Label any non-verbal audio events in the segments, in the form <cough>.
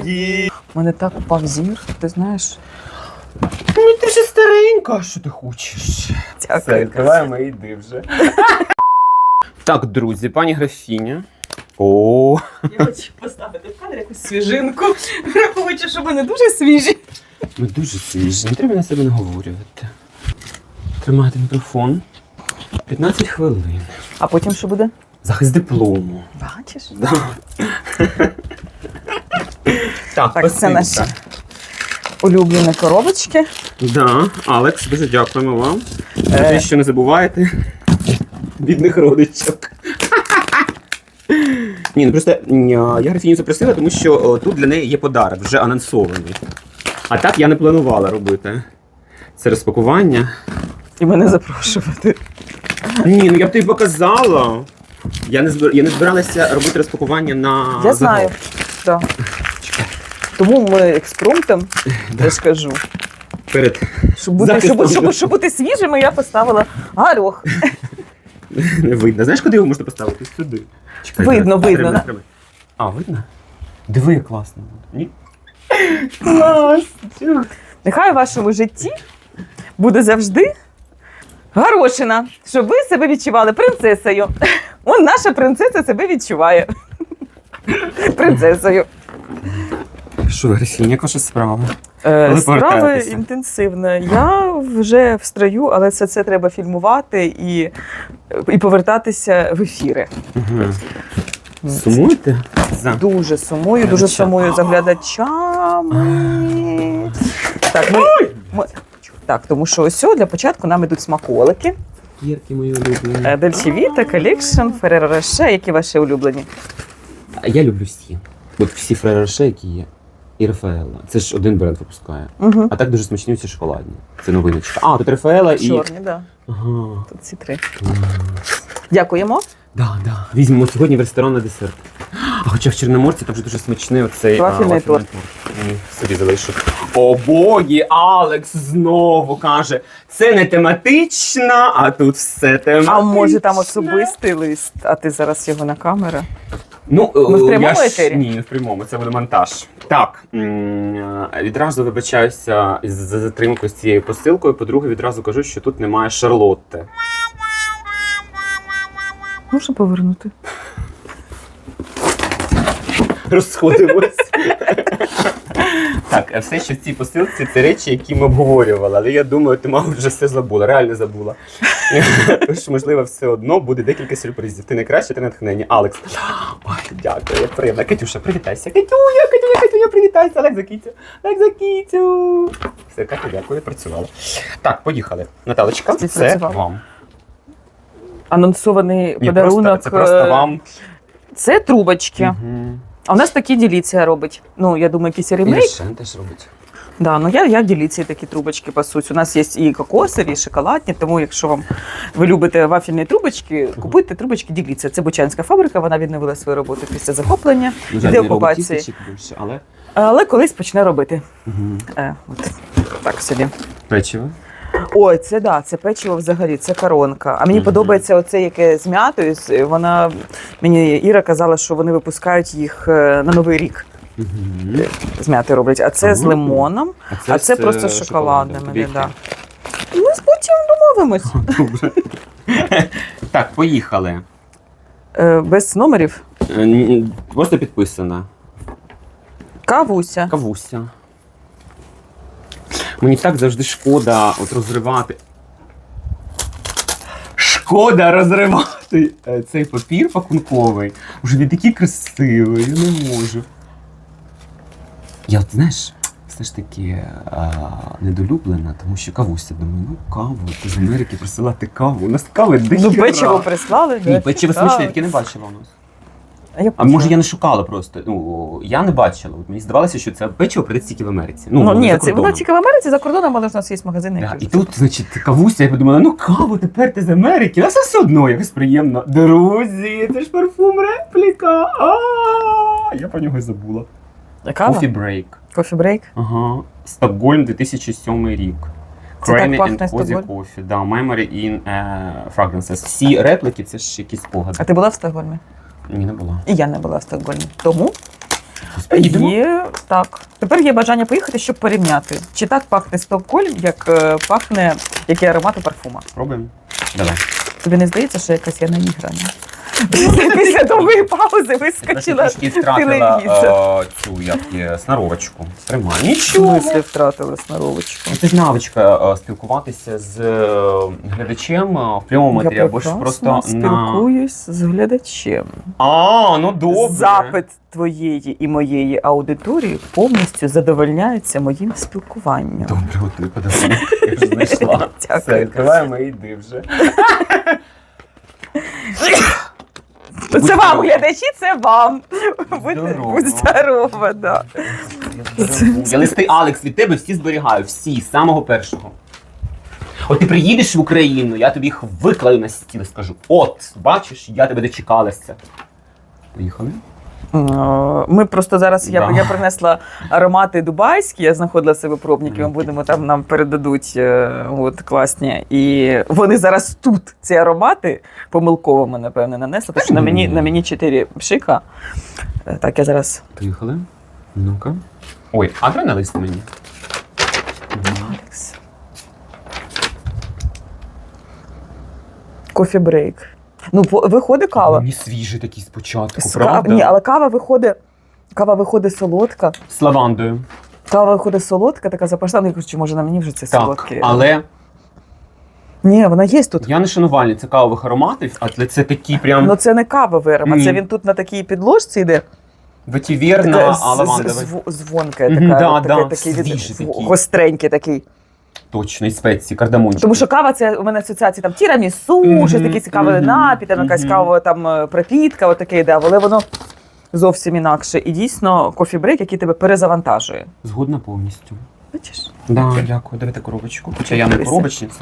Боги. У мене так упав зір, ти знаєш. Ну ти вже старенька, що ти хочеш? Все, відкриваємо і йди вже. <laughs> Так, друзі, пані графіня. О, Я хочу поставити в кадр якусь свіжинку, враховуючи, що вони дуже свіжі. ми дуже свіжі, не треба на себе наговорювати. Тримати мікрофон. 15 хвилин. А потім що буде? Захист диплому. Бачиш? Да. <laughs> так, Так, це наші улюблені коробочки. Да, Алекс, дуже дякуємо вам. За Е. те, що не забуваєте бідних родичок. Ні, ну просто я графіню запросила, тому що о, тут для неї є подарок, вже анонсований. А так я не планувала робити. Це розпакування. І мене запрошувати. Ні, ну я б тобі показала. Я не, збир... я не збиралася робити розпакування на Я загал. знаю. Да. Тому ми експромтом, я ж кажу. Перед Щоб бути, Захистом. щоб, щоб, щоб бути свіжими, я поставила горох. не видно. Знаєш, куди його можна поставити? Сюди. Чекай, Видно, зараз. видно, да? А, видно? Диви, як класно. Ні? Нехай у вашому житті буде завжди горошина, щоб ви себе відчували принцесою. Он наша принцеса себе відчуває. <laughs> Принцесою. Що, Графіня, яка справа? Е, Справа інтенсивна. Я вже в строю, але це, це треба фільмувати і, і повертатися в ефіри. Угу. Сумуєте? За. Дуже сумую, дуже сумую за глядачами. Так, ми, ми, так, тому що ось для початку нам ідуть смаколики. Кірки мої улюблені. Е, Віта, Колекшн, Ферреро Роше, які ваші улюблені. Я люблю всі. От всі фрероше, які є. І Рафаела. Це ж один бренд випускає. Угу. А так дуже смачні всі шоколадні. Це новиночка. А, тут Рафаела і. Чорні, да. Ага. Тут ці три. Дякуємо. Да, да. Візьмемо сьогодні в ресторан на десерт. А хоча в Чорноморці там вже дуже смачний оцей Вафельний торт. Ні, собі залишу. О богі, Алекс знову каже, це не тематично, а тут все тематично. А може там особистий лист, а ти зараз його на камеру? Ну, Ми в е, прямому я етері? Ні, не в прямому, це буде монтаж. Так, м, е, відразу вибачаюся за затримку з цією посилкою. По-друге, відразу кажу, що тут немає Шарлотти. Можна повернути? Розходимось. Так, а все, що в цій посилці, це речі, які ми обговорювали. Але я думаю, ти, мабуть, вже все забула, реально забула. <laughs> Тож, можливо, все одно буде декілька сюрпризів. Ти найкраще, ти натхнення. Алекс. Ой, <gasps> дякую, як приємно. Катюша, привітайся. Катюня, Катюня, Катюня, привітайся. Олег за Кітю. За Кітю. Все, Катя, дякую, працювала. Так, поїхали. Наталочка, це працювала? вам. Анонсований Ні, подарунок. просто, це просто е, вам. Це трубочки. Мгм. А у нас такі діліція робить. Ну, я думаю, якийсь І ремейк. Рошен теж робить. Да, ну я, я діліції такі трубочки пасуть. У нас є і кокосові, і шоколадні, тому якщо вам ви любите вафельні трубочки, купуйте трубочки діліція. Це Бучанська фабрика, вона відновила свою роботу після захоплення. На жаль, Де окупації? але Але колись почне робити. Мгм. Е, от так собі. печиво. Ой, це да, це печиво взагалі, це коронка. А мені Мгм. подобається оце, яке з м'ятою. Вона мені Іра казала, що вони випускають їх е, на новий рік. Мгм. З м'яти роблять, а це з лимоном, а це з, просто е, шоколадними. Тобі да. яке? Ми потім домовимось. <laughs> Так, поїхали. Е, без номерів. Е, Просто підписана. Кавуся. Кавуся. Мені так завжди шкода от розривати. Шкода розривати е, цей папір пакунковий. Уже він такий красивий, я не можу. Я от знаєш, все ж таки а, недолюблена, тому що кавуся. Думаю, ну каву, ти з Америки присилати каву. У нас кави Ну, печиво прислали. Ні, печиво смачне, я таке не бачила у нас. А, я А може я не шукала просто. Ну я не бачила. От мені здавалося, що це печиво продається тільки в Америці. Ну, ні, це воно тільки в Америці за кордоном, але в нас є магазини. Да, і тут, значить, кавуся, я подумала, ну каву, тепер ти з Америки, а все одно якось приємно. Друзі, це ж парфум репліка. А, Я про нього й забула. Кава? Coffee Break. Кофі брейк. Ага. Стокгольм 2007 рік. Це так пахне Cozy Стокгольм? Coffee. Да, Memory in uh, Fragrances. Всі репліки це ж якісь спогади. А ти була в Стокгольмі? Ні, не було. І я не була в Стокгольмі. Тому Поїдемо? Є так. Тепер є бажання поїхати, щоб порівняти, чи так пахне Стокгольм, як е, пахне який аромат у парфума. Пробуємо. Давай. Тобі не здається, що якась я наіграна? Після довгої паузи вискочила Трішки втратила телевізор. е, цю як є, снаровочку. Тримай. Нічого. смислі втратила сноровочку. Це ж навичка е, спілкуватися з е, глядачем в прямому Я метрі або ж прекрасно просто на. спілкуюсь з глядачем. А, ну добре. Запит твоєї і моєї аудиторії повністю задовольняється моїм спілкуванням. Добре, от ти подарунок. Я вже знайшла. <laughs> Дякую. Все, відкриваємо і йди вже. <laughs> То це вам, глядачі, це вам. Будь, будь здорова, да. Я листи Алекс від тебе всі зберігаю, всі, з самого першого. От ти приїдеш в Україну, я тобі їх виклаю на стіл і скажу: от, бачиш, я тебе дочекалася. Поїхали? Е, Ми просто зараз я, я принесла аромати дубайські, я знаходила себе пробники, ми будемо там нам передадуть е, от, класні. І вони зараз тут, ці аромати, помилково ми, напевне, нанесли, тому що на мені, на мені чотири пшика. Е, Так, я зараз. Поїхали. Ну-ка. Ой, а давай на лист мені. Алекс. Кофі брейк. Ну, виходить кава. Мені свіжий такий спочатку, З правда? Ні, але кава виходить. Кава виходить солодка. З лавандою. Кава виходить солодка, така запашна. Ну, я кажу, чи може на мені вже це Так, солодке. але Ні, вона є тут. я не шанувальниця кавових ароматів, але це такі прям Ну це не кавовий аромат, це він тут на такій підложці йде. ветівірна, а лавандова. звонка така, такий. гостренький такий. Точно, і спеції, кардамончик. Тому що кава це у мене асоціації там тірамісу, Мгм, щось такий цікавий мгм, напій, там якась кавова там е, пропітка, отаке йде, але воно зовсім інакше. І дійсно кофі-брейк, який тебе перезавантажує. Згодна повністю. Бачиш? Да, дякую. Давайте коробочку. Хоча я не коробочниця.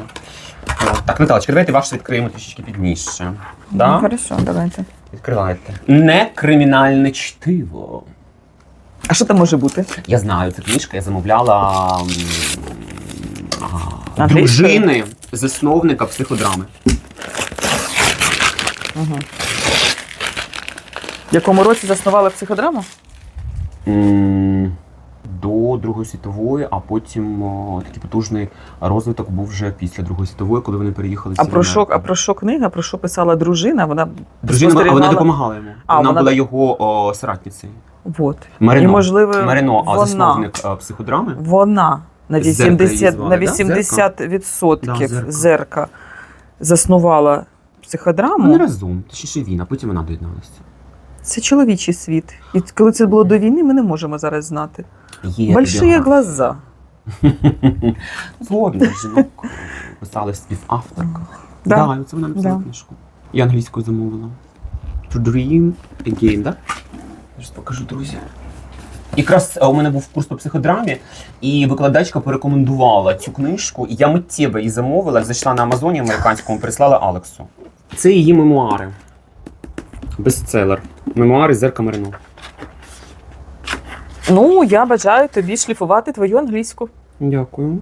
Так, Наталочка, давайте ваш відкриємо трішечки пізніше. Ну, хорошо, давайте. Відкривайте. Не кримінальне чтиво. А що там може бути? Я знаю, це книжка, я замовляла м? Дружини засновника психодрами. Угу. В якому році заснували психодраму? М, До Другої світової, а потім о, такий потужний розвиток був вже після Другої світової, коли вони переїхали в А про що, а Америку. про що книга? Про що писала дружина? Вона Дружина, а вона спостерігала- допомагала йому. А, вона, вона була його о, соратницею. Вот. Марино. І можливо, Марино, а вона, засновник е, психодрами. вона на Зерка 80, звали, на да? 80 відсотків Да, Зерка. зерка заснувала Ну, психодраму. не разом, точніше він, а потім вона доєдналася. Це чоловічий світ. І коли це було до війни, ми не можемо зараз знати. Є Большие глаза. <laughs> Згодна жінок писали в співавторках. Да. Да. це вона написала Да. книжку. Я англійською замовила. To dream again, так? Зараз покажу, друзі. Якраз е, у мене був курс по психодрамі, і викладачка порекомендувала цю книжку, і я миттєво її замовила, зайшла на Амазоні американському, прислала Алексу. Це її мемуари. Бестселер. Мемуари Зерка Марино. Ну, я бажаю тобі шліфувати твою англійську. Дякую.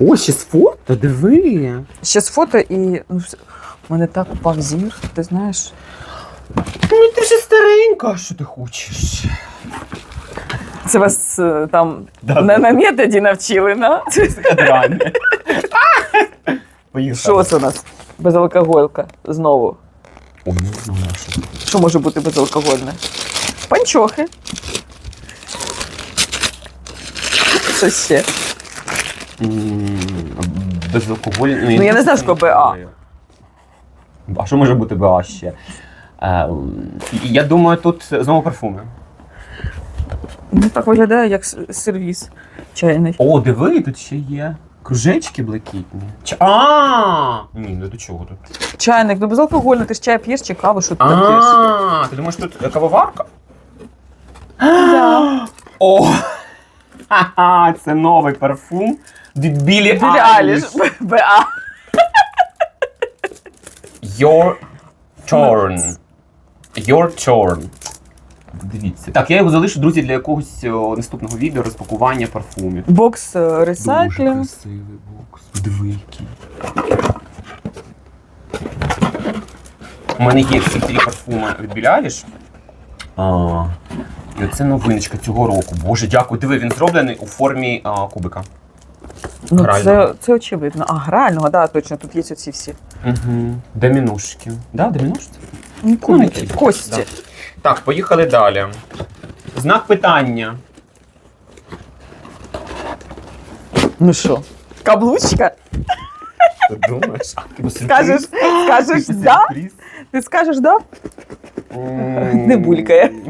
О, ще з фото, диви. Ще з фото і. Ну, у мене так упав зір, ти знаєш. Ну ти вже старенька, що ти хочеш? Це вас е, там Да. на, на методі навчили, на? Що це у нас? Безалкоголька знову. Не знаю, що. Що може бути безалкогольне? Панчохи. Що ще? Безалкогольний. Ну, я не знаю, що БА. А що може бути БА ще? Е, Я думаю, тут знову парфуми. Ну, так виглядає, як с- сервіс чайний. О, диви, тут ще є. Кружечки блакитні. Ч- А! Ні, ну до чого тут? Чайник, ну безалкогольний, ти ж чай п'єш чи каву, що ти там п'єш? А, ти думаєш, тут кавоварка? Да. О! Ха-ха, це новий парфум від Білі Білі. БА. Your turn. Your turn. Дивіться. Так, я його залишу, друзі, для якогось о, наступного відео розпакування парфумів. Бокс е, Дуже ресайклінг. красивий бокс. Диви який. У мене є всі три парфуми від Білі Аліш. А, трубочки. Це новиночка цього року. Боже, дякую. Диви, він зроблений у формі а, кубика. Ну, Грального. це, це очевидно. А, грального, да, точно, тут є оці всі. Угу. Домінушки. Да, домінушки? Ну, кубики, які, кості. да. Так, поїхали далі. Знак питання. Ну що, каблучка? Ти думаєш? Скажеш, скажеш да? Ти скажеш да? Не булькає. <laughs>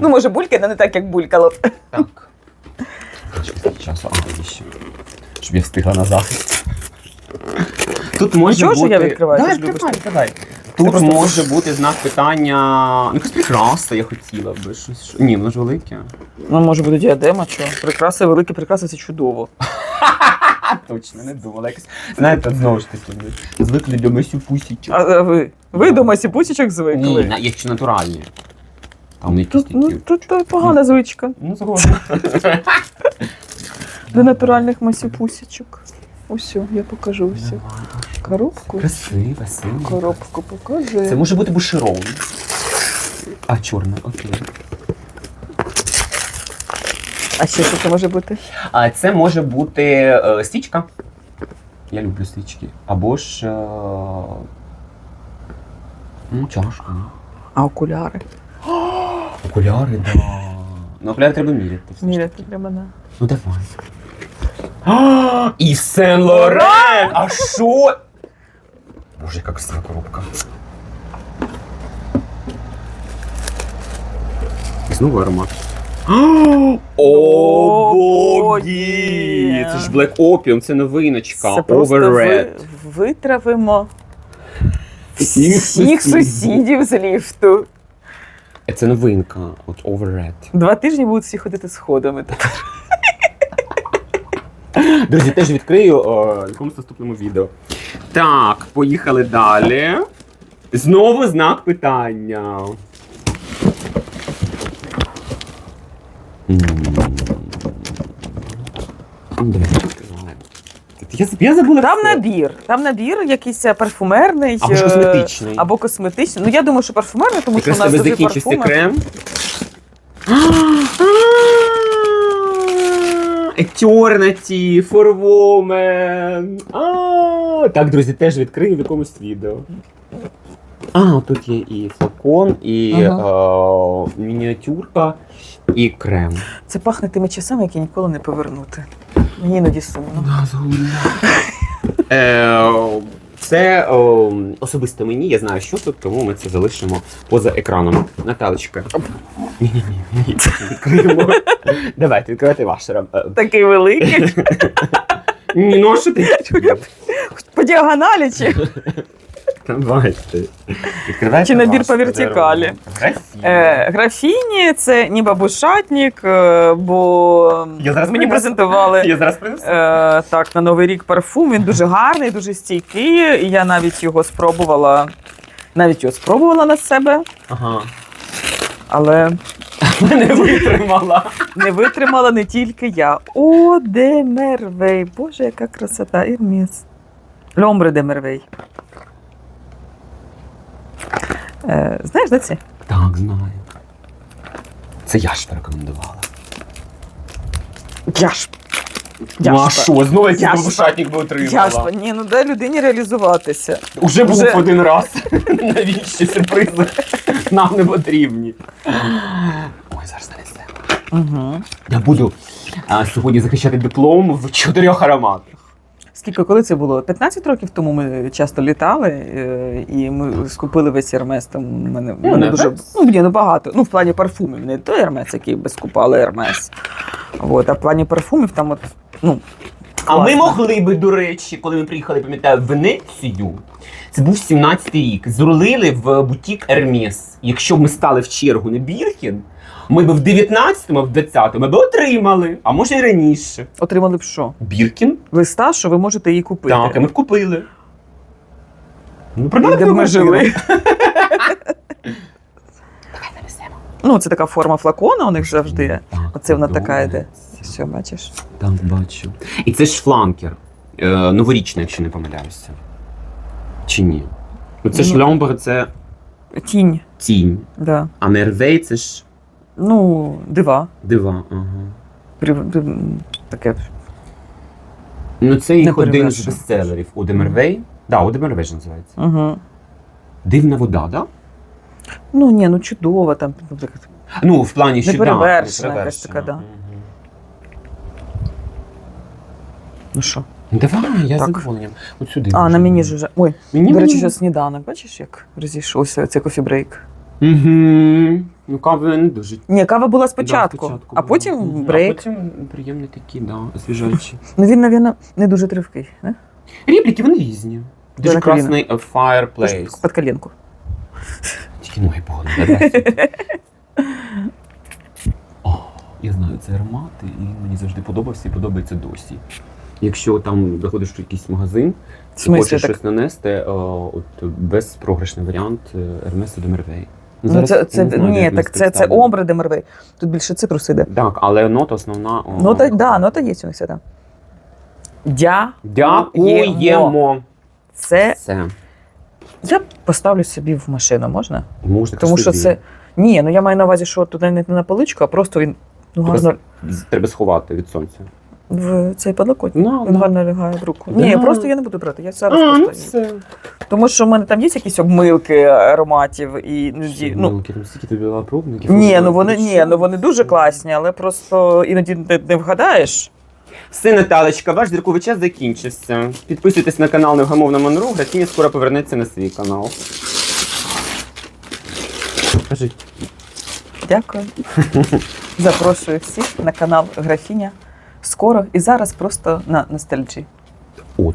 Ну, може, булькає, але не так, як булькало. Так. Часу? А, ще. Щоб я встигла на захист. Тут може Нічого, що бути... я відкриваю, Да, відкривай, відкривай. Тут просто може бути знак питання. Ну, якась прикраса, я хотіла би щось. Ні, воно ж велике. Ну, може бути діадема, що? Прикраси, великі прикраси, це чудово. <laughs> Точно, не думала. Якось, знаєте, знову ж таки, ми звикли до Месю Пусічок. А а ви? Ви до масіпусічок Ні, звикли? на- якщо натуральні. Там якісь Тут, ну, такі. тут то погана звичка Ну, згодом. <laughs> до натуральних масіпусічок. Ось, я покажу все. Коробку. Красиве, сильне. Коробку покажи. Це може бути бушерон. А, чорне, окей. А ще що це може бути? А це може бути е, стічка. Я люблю стічки. Або ж. Е, ну, чашка. А окуляри. Окуляри, да. Ну, окуляри треба міряти. все ж Міряти для мене. Ну давай. А, І Сен Лорен! А що? Боже, яка красива коробка. І Знову аромат. <gasps> О, боги! Це ж Black Opium, це новиночка. Це просто Overred. ви, витравимо Всіх всіх сусідів. з ліфту. Е, Це новинка. От Overred. Два тижні будуть всі ходити сходами. Друзі, теж відкрию о, в якомусь наступному відео. Так, поїхали далі. Знову знак питання. Я, я забула. Там все. набір. Там набір якийсь е, парфумерний. Або ж е, косметичний. Або косметичний. Ну я думаю, що парфумерний, тому що у Якраз нас тебе дуже закінчився парфуми. крем. <gasps> Eternity for Woman. А, Так, друзі, теж відкрию в якомусь відео. А, тут є і флакон, і Ага. е, мініатюрка, і крем. Це пахне тими часами, які ніколи не повернути. Мені іноді сумно. <laughs> Е, Це о, особисто мені, я знаю, що тут, тому ми це залишимо поза екраном. Наталечка. Ні-ні-ні, відкриємо. Давайте, відкривайте ваш рам. е, Такий великий. Ні, ну а що ти? По діагоналі чи? Давайте. Відкривайте Чи набір по вертикалі? Е, графіні це ніби бушатник, е, бо Я зараз мені принесу. презентували. Я зараз принесу. Е, так, на Новий рік парфум. Він дуже гарний, дуже стійкий. І я навіть його спробувала. Навіть його спробувала на себе, Ага. але Не витримала. не витримала не тільки я. О, де Мервей! Боже, яка красота, Ірміс. Льомбре де Мервей. Е, знаєш, де це? Так, знаю. Це я ж порекомендувала. Яшп. Ну а що, знову якийсь Яшпа. бабушатник би отримала? Яшпа. Ні, ну дай людині реалізуватися. Уже був Вже- один раз. <laughs> Навіщо сюрпризи? Нам не потрібні. Ой, зараз нанесемо. Угу. Я буду а, сьогодні захищати диплом в чотирьох ароматах. Скільки, коли це було? 15 років тому ми часто літали, е, і ми скупили весь Ермес. Там у мене, Ну, мене дуже ну, ні, ну багато. Ну, в плані парфумів, не той Ермес, який би скупали Ермес. От, а в плані парфумів там от, ну. А ми могли би, до речі, коли ми приїхали, пам'ятаю, в Венецію. Це був 17-й рік. Зрулили в бутік Ермес. Якщо б ми стали в чергу на Біркін, ми б в 19-му, а в 20-му ми б отримали, а може і раніше. Отримали б що? Біркін? Листа, що ви можете її купити. Так, і ми б купили. Ну, І продали де б ми жили. <laughs> Ну, це така форма флакона у них завжди. Оце вона така йде. Все, бачиш? Так, бачу. І це ж фланкер. Е, новорічний, якщо не помиляюся. Чи ні? Ну це ж Ну. льомбер, це Тінь, тінь. да. А нервей це ж Ну, дива. Дива. Ага. При- при- Таке. Ну, це їх один з перевершено. бестселерів. Удемервей. Да, Удемервей ж називається. Угу. Дивна вода, да? Ну, ні, ну чудово там. наприклад. Ну, в плані, що да, Неперевершена не якась така, да. Мгм. Ну що? Ну, Давай, я Так. задоволенням. От сюди. А, на мені ж вже. Ой, Мені до речі, що сніданок, бачиш, як розійшовся цей кофі-брейк. Угу. Ну, кава не дуже. Ні, кава була Да, спочатку, а була. потім брейк. А потім приємний такий, да, освіжаючий. <laughs> Ну він, навіть, не дуже тривкий. Не? Репліки, вони різні. Дуже класний uh, fireplace. Під коленку. Тільки ноги погодили. <laughs> Я знаю цей аромат, і мені завжди подобався і подобається досі. Якщо там заходиш в якийсь магазин, ти смислі хочеш так? щось нанести, о, от безпрограшний варіант Ермеса де Мервей. Ну, це, це, ні, так це, це омбре де мервей. Тут більше цитрус іде. Так, але нота основна. о, Ну, так, да, нота є у них все там. Дякуємо. Це Це я поставлю собі в машину, можна? можна Тому що це. Ні, ну я маю на увазі, що туди не на поличку, а просто він ну, Просто гарно треба сховати від сонця. В цей подлокотник. Ну, Він гарно лягає в руку. Да. Ні, просто я не буду брати. Я зараз а, ну просто. все. Тому що в мене там є якісь обмилки ароматів і іноді. Ну, Ну, там тобі пробників. ні, ну вони ні, ну вони дуже класні, але просто іноді не, не вгадаєш. Все, Наталочка, ваш зірковий час закінчився. Підписуйтесь на канал Невгамовна Монру, Графіня скоро повернеться на свій канал. Кажи. Дякую. <laughs> Запрошую всіх на канал Графіня. Скоро і зараз просто на ностальджі. От.